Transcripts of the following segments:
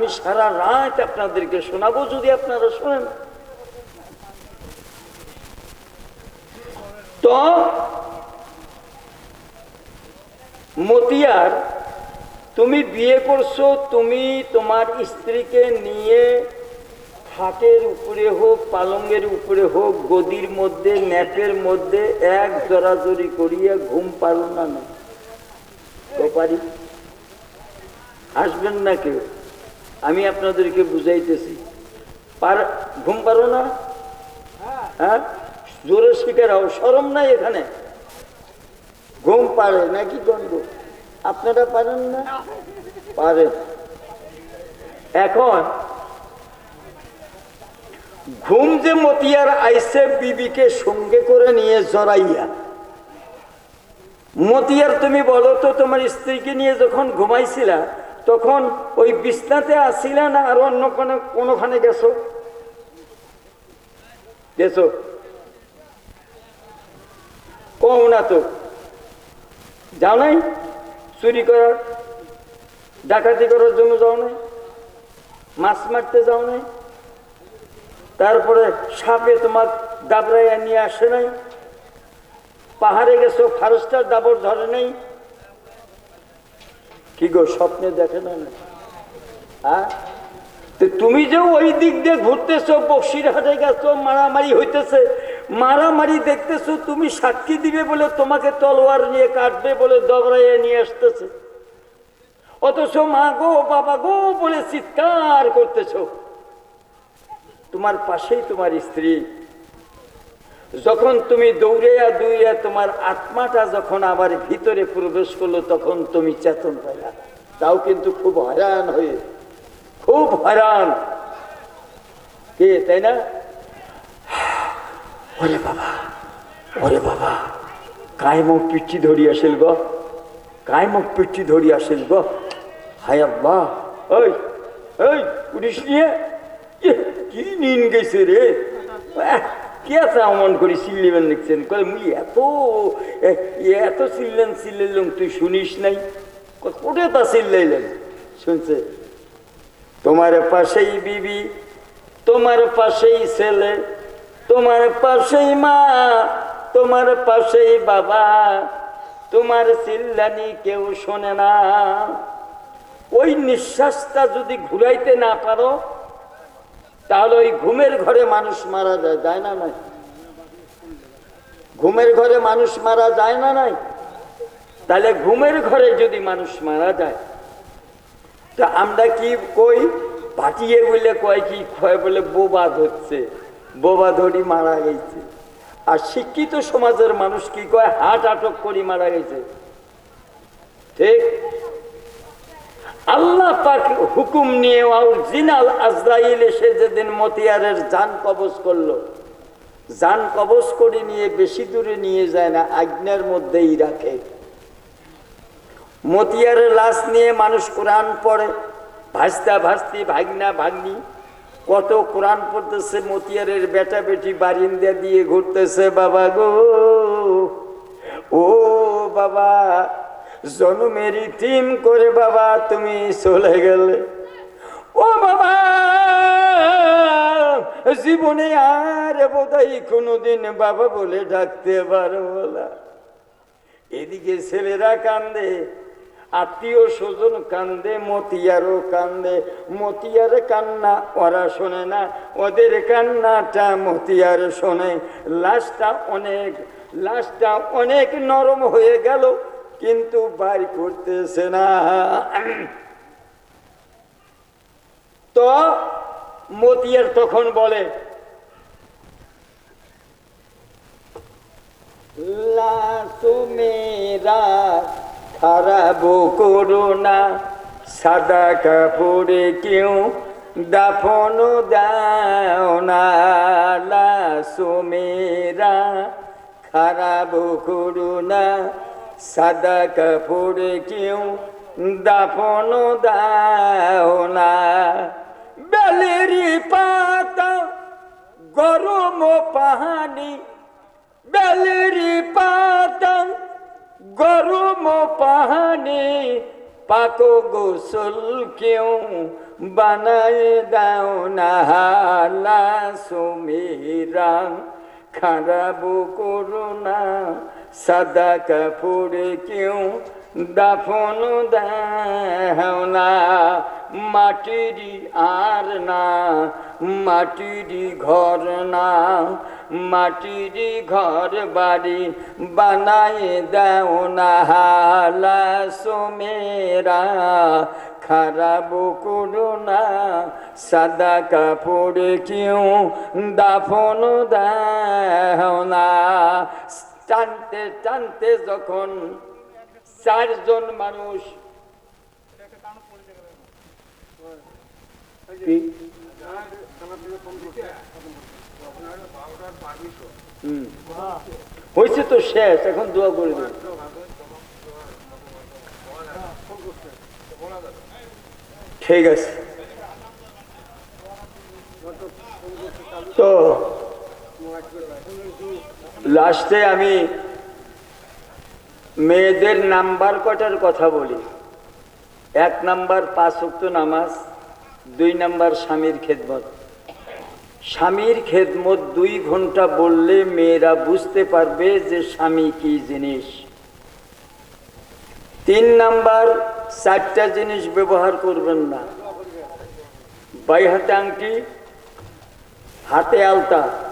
আমি সারা রাত আপনাদেরকে শোনাবো যদি আপনারা শোনেন। তো, মতিয়ার, তুমি বিয়ে করছ, তুমি তোমার স্ত্রীকে নিয়ে খাটের উপরে হোক, পালঙ্গের উপরে হোক, গদির মধ্যে, ন্যাপের মধ্যে এক জড়াজড়ি করিয়া ঘুম পারো না পারি আসবেন না কেউ? আমি আপনাদেরকে বুঝাইতেছি। পার, ঘুম পারো না? হ্যাঁ? জোরে শিকারাও সরম নাই এখানে। ঘুম পারে নাকি গন্ধ? আপনারা পারেন না? পারেন। এখন, ঘুম যে মতিয়ার আইসে বিবিকে সঙ্গে করে নিয়ে জড়াইয়া। মতিয়ার তুমি বলো তো, তোমার স্ত্রীকে নিয়ে যখন ঘুমাইছিলা তখন ওই বিছনাতে আসিলা না আর অন্য কোনো কোনোখানে গেছো? গেছো? কও না তো। যাও নাই? চুরি করার ডাকাতি করার জন্য যাও নাই? মাছ মারতে যাও নাই? তারপরে সাপে তোমার দাবড়াইয়া নিয়ে আসে নাই? পাহাড়ে গেছো ফারস্টার দাবর ধরে নেই? কি গো, স্বপ্নে দেখে না হ্যাঁ? তুমি যে ওই দিক দিয়ে ঘুরতেছো, বক্সিরহাটে গেছো, মারামারি হইতেছে, মারামারি দেখতেছো, তুমি সাক্ষী দিবে বলে তোমাকে তলোয়ার নিয়ে কাটবে বলে দগড়াইয়া নিয়ে আসতেছে। অথচ মা গো, বাবা গো বলে চিৎকার করতেছো। তোমার পাশেই তোমার স্ত্রী। যখন তুমি দৌড়েয়া দুইয়া তোমার আত্মাটা যখন আবার ভিতরে প্রবেশ করল, তখন তুমি চেতন পাইলা। তাও কিন্তু খুব হয়রান হয়ে। খুব হয়রান। কে, তাই না? ওরে বাবা ওরে বাবা। কায় মুখ পিচ্ছি ধরি আসিল গো। কায় মুখ পিচ্ছি ধরি আসিল গো। হায় আল্লাহ। ওই ওই উঠিস নিয়ে? কি নিন গেছে রে? কি আছে অমন করে চিল্লিবেন লিখছেন? কয়, মুই এত এত চিল্লেন চিল্লাইলাম তুই শুনিস নাই? কোটে তা চিল্লাইলেন শুনছে, তোমার পাশেই বিবি, তোমার পাশেই ছেলে, তোমার পাশেই মা, তোমার পাশেই বাবা, তোমার চিল্লানি কেউ শোনে না। ওই নিঃশ্বাসটা যদি ঘুরাইতে না পারো তাহলে ওই ঘুমের ঘরে মানুষ মারা যায় যায় না নাই? ঘুমের ঘরে মানুষ মারা যায় না নাই? তাহলে ঘুমের ঘরে যদি মানুষ মারা যায়, তা আমরা কি কই? পাঠিয়ে বলে কয় কি, কয় বলে বোবা ধরছে, বোবা ধরি মারা গেছে। আর শিক্ষিত সমাজের মানুষ কি কয়? হাট আটক করি মারা গেছে। ঠিক? আল্লাহ পাক হুকুম নিয়ে অরিজিনাল আজরাইল এসে যেদিন মতিয়ারের যান কবজ করল। যান কবজ করে নিয়ে বেশি দূরে নিয়ে যায় না আজ্ঞার মধ্যেই রাখে। মতিয়ারের লাশ নিয়ে মানুষ কোরআন পড়ে, ভাস্তা ভাস্তি ভাগনা ভাগ্নি। কত কোরআন পড়তেছে, মতিয়ারের বেটা বেটি বারিন্দা দিয়ে ঘুরতেছে, বাবা গো। ও বাবা জন্মের টিম করে বাবা, তুমি চলে গেলে। ও বাবা, জীবনে আর বোধহয় কোনোদিন বাবা বলে ডাকতে পারো না। এদিকে ছেলেরা কান্দে, আত্মীয় স্বজন কান্দে, মতিয়ারও কান্দে। মতিয়ার কান্না ওরা শোনে না, ওদের কান্নাটা মতিয়ার শোনে। লাশটা অনেক লাশটা অনেক নরম হয়ে গেল। কিন্তু বাড়ি করতেছে না। তো মতিয়ার তখন বলে মেরা খারাপ করো না, সাদা কাপড়ে কেউ দাফন দাও না। লাশো মেরা খারাপ করো না সাদা কাপড়ে কেউ দাফন দাও না। বেলেরি পাতা, গরম পাহানি বেলেরি পাতা, গরম পাহানি পাকো গোসল কেউ বানায় দাও না। হালা সুমিরাং, খারাপ করো সাদা কাপড়ে কেউ দাফন দাও না। মাটিরই আর না মাটিরই ঘর না। মাটিরই ঘর বাড়ি বানায় দাও না। হালা সোমেরা খারাপ করো না। সাদা কাপড় কেউ দাফন দাও টানতে টানতে যখন চারজন মানুষ হয়েছে তো শেষ, এখন দোয়া করে দেব ঠিক আছে। তো লাস্টে আমি মেয়েদের নাম্বার কটার কথা বলি? এক নাম্বার পাঁচ উক্ত নামাজ, দুই নাম্বার স্বামীর খেদমত। স্বামীর খেদমত দুই ঘণ্টা বললে মেয়েরা বুঝতে পারবে যে স্বামী কি জিনিস। তিন নাম্বার, চারটা জিনিস ব্যবহার করবেন না। বাই হাতে আংটি, হাতে আলতা।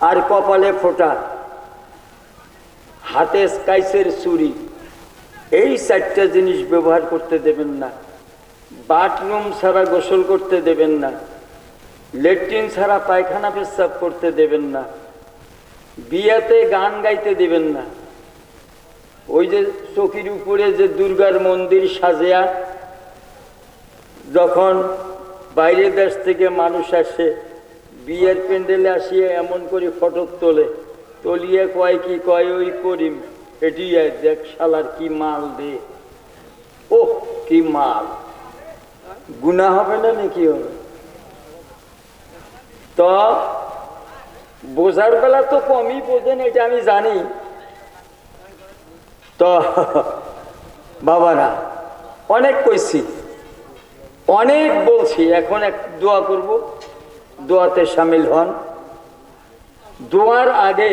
আর কপালে ফোটা। হাতে স্কাইসের চুরি এই চারটা জিনিস ব্যবহার করতে দেবেন না। বাথরুম ছাড়া গোসল করতে দেবেন না। লেট্রিন ছাড়া পায়খানা পেশাব করতে দেবেন না। বিয়াতে গান গাইতে দেবেন না। ওই যে চকির উপরে যে দুর্গার মন্দির সাজিয়া যখন বাইরে দেশ থেকে মানুষ আসে বিয়ের প্যান্ডেলে আসিয়ে এমন করে ফটক তোলে। তলিয়ে কয় কি, কয়, ওই করিম, এটি দেখ শালার কি মাল দে। ও কি মাল। গুণা হবে না নাকি হবে তো, বোঝার বেলা তো কমই বোঝেন, এটা আমি জানি। তো, বাবারা, অনেক কইছি। অনেক বলছি, এখন এক দোয়া করব। দোয়াতে সামিল হন। দোয়ার আগে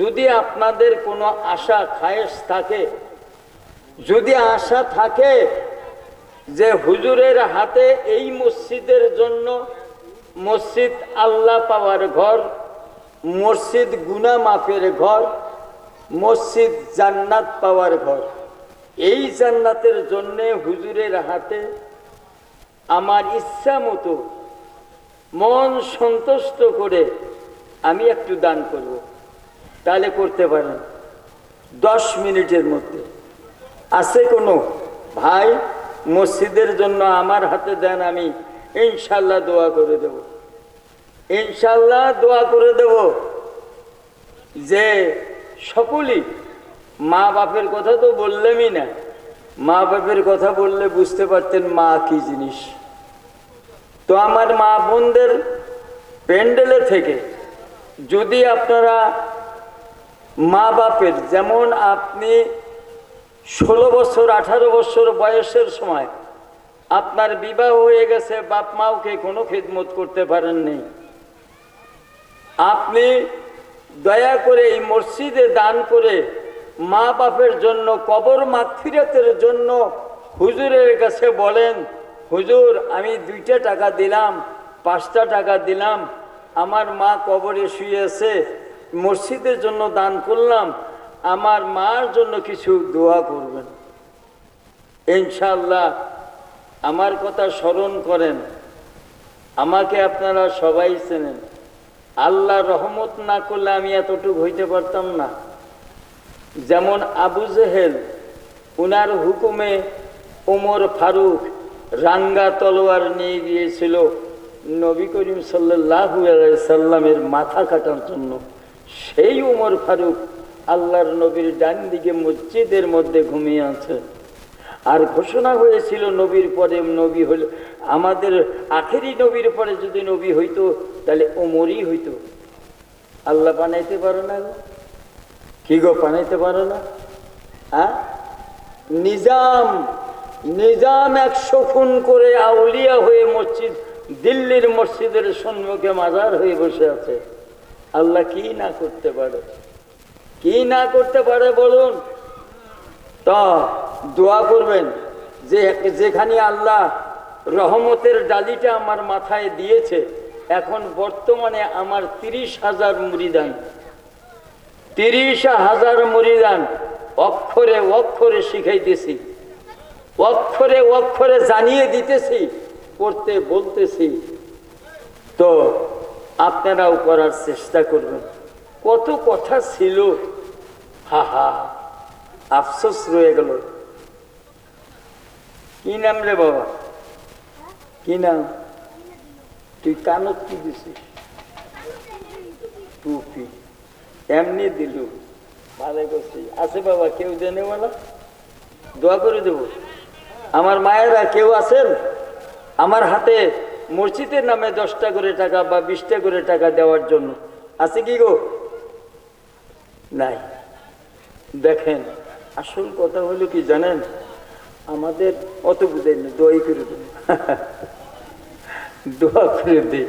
যদি আপনাদের কোনো আশা, খায়েশ থাকে, যদি আশা থাকে যে হুজুরের হাতে এই মসজিদের জন্য মসজিদ আল্লাহ পাওয়ার ঘর, মসজিদ গুনা মাফের ঘর, মসজিদ জান্নাত পাওয়ার ঘর, এই জান্নাতের জন্যে হুজুরের হাতে আমার ইচ্ছা মতো মন সন্তুষ্ট করে আমি একটু দান করব। তাহলে করতে পারেন। দশ মিনিটের মধ্যে। আছে কোনো? ভাই, মসজিদের জন্য আমার হাতে দেন, আমি ইনশাল্লাহ দোয়া করে দেব। ইনশাল্লাহ দোয়া করে দেব যে সকলেই মা বাপের কথা তো বললেমই না। মা বাপের কথা বললে বুঝতে পারতেন মা কি জিনিস। তো আমার মা বোনদের প্যান্ডেলে থেকে যদি আপনারা মা বাপের যেমন আপনি ষোলো বছর, আঠারো বছর বয়সের সময় আপনার বিবাহ হয়ে গেছে, বাপ মাওকে কোনো খেদমত করতে পারেন নেই আপনি দয়া করে এই মসজিদে দান করে মা বাপের জন্য, কবর মাতফিরাতের জন্য হুজুরের কাছে বলেন হুজুর, আমি দুইটা টাকা দিলাম, পাঁচটা টাকা দিলাম, আমার মা কবরে শুয়েছে, মসজিদের জন্য দান করলাম, আমার মার জন্য কিছু দোয়া করবেন। ইনশাল্লাহ আমার কথা স্মরণ করেন, আমাকে আপনারা সবাই চেনেন। আল্লাহ রহমত না করলে আমি এতটুকু হইতে পারতাম না। যেমন আবু জেহেল, উনার হুকুমে ওমর ফারুক রাঙ্গা তলোয়ার নিয়ে গিয়েছিল নবী করিম সাল্লাহু সাল্লামের মাথা কাটার জন্য। সেই উমর ফারুক আল্লাহর নবীর ডান দিকে মসজিদের মধ্যে ঘুমিয়ে আছে। আর ঘোষণা হয়েছিল নবীর পরে নবী হল, আমাদের আখেরি নবীর পরে যদি নবী হইতো, তাহলে ওমরই হইতো। আল্লাহ বানাইতে পারো না কি গো বানাইতে পারো না? হ্যাঁ নিজাম নিজাম একশো খুন করে আউলিয়া হয়ে মসজিদ, দিল্লির মসজিদের সম্মুখে মাজার হয়ে বসে আছে। আল্লাহ কি না করতে পারে? কি না করতে পারে বলুন? তা, দোয়া করবেন। যে, যেখানে আল্লাহ রহমতের ডালিটা আমার মাথায় দিয়েছে, এখন বর্তমানে আমার তিরিশ হাজার মুড়িদান তিরিশ হাজার মুড়িদান অক্ষরে অক্ষরে শিখাইতেছি। অক্ষরে অক্ষরে জানিয়ে দিতেছি করতে বলতেছি। তো আপনারাও করার চেষ্টা করবেন। কত কথা ছিল। হা হা, আফসোস রয়ে গেল। কি নাম রে বাবা? কি নাম? তুই কানত কি দিছিস? টুপি। এমনি দিলু। ভালো করছি আছে বাবা, কেউ জেনে বলো? দোয়া করে দেব। আমার মায়েরা কেউ আছেন? আমার হাতে মসজিদের নামে দশটা করে টাকা বা বিশটা করে টাকা দেওয়ার জন্য। আছে কি গো? নাই। দেখেন আসল কথা হলো কি জানেন? আমাদের অত বুঝাই না দোয়াই করে দেব দোয়া করে দিই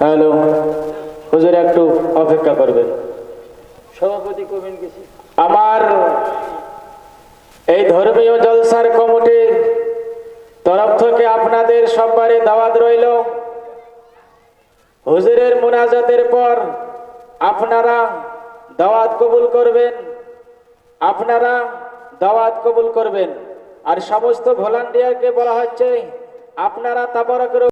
হ্যালো হুজুর একটু অপেক্ষা করবেন। সভাপতি কবেন গেছি? আমার এই ধর্মীয় জলসার কমিটির তরফ থেকে আপনাদের সবারই দাওয়াত রইল। হুজুরের মোনাজাতের পর আপনারা দাওয়াত কবুল করবেন, আপনারা দাওয়াত কবুল করবেন। আর সমস্ত ভলান্টিয়ারকে বলা হচ্ছে, আপনারা তাবারকের